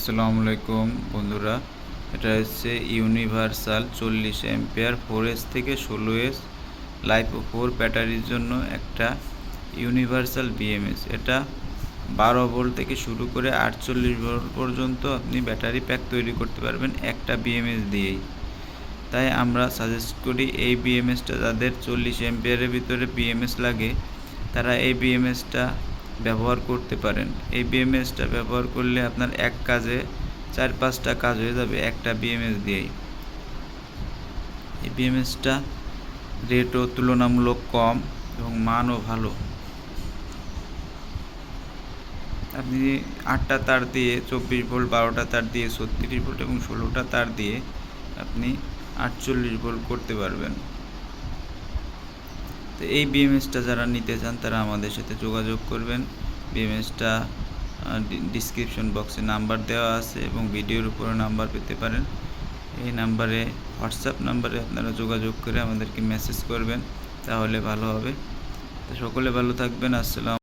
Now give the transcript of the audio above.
আসসালামু আলাইকুম, বন্ধুরা। এটা হচ্ছে ইউনিভার্সাল চল্লিশ এম্পিয়ার ফোর এস থেকে ষোলো এস লাইফ ফোর ব্যাটারির জন্য একটা ইউনিভার্সাল বিএমএস এটা বারো ভোল্ট থেকে শুরু করে আটচল্লিশ ভোল্ট পর্যন্ত আপনি ব্যাটারি প্যাক তৈরি করতে পারবেন একটা বিএমএস দিয়েই। তাই আমরা সাজেস্ট করি এই বিএমএসটা যাদের চল্লিশ এম্পিয়ারের ভিতরে বিএমএস লাগে, তারা এই বিএমএসটা ব্যবহার করতে পারেন। এই বিএমএসটা ব্যবহার করলে আপনার এক কাজে চার, পাঁচটা কাজ হয়ে যাবে একটা বিএমএস দিয়েই। এই বিএমএসটা রেটও তুলনামূলক কম এবং মানও ভালো। আপনি আটটা তার দিয়ে চব্বিশ ভোল্ট, বারোটা তার দিয়ে ছত্রিশ ভোল্ট এবং ষোলোটা তার দিয়ে আপনি আটচল্লিশ ভোল্ট করতে পারবেন। তো এই বিএমএসটা যারা নিতে চান, তারা আমাদের সাথে যোগাযোগ করবেন। বিএমএসটা ডিসক্রিপশন বক্সে নাম্বার দেওয়া আছে এবং ভিডিওর উপরে নাম্বার পেতে পারেন। এই নাম্বারে হোয়াটসঅ্যাপ নাম্বারে আপনারা যোগাযোগ করে আমাদেরকে মেসেজ করবেন, তাহলে ভালো হবে। তো সকলে ভালো থাকবেন, আসসালাম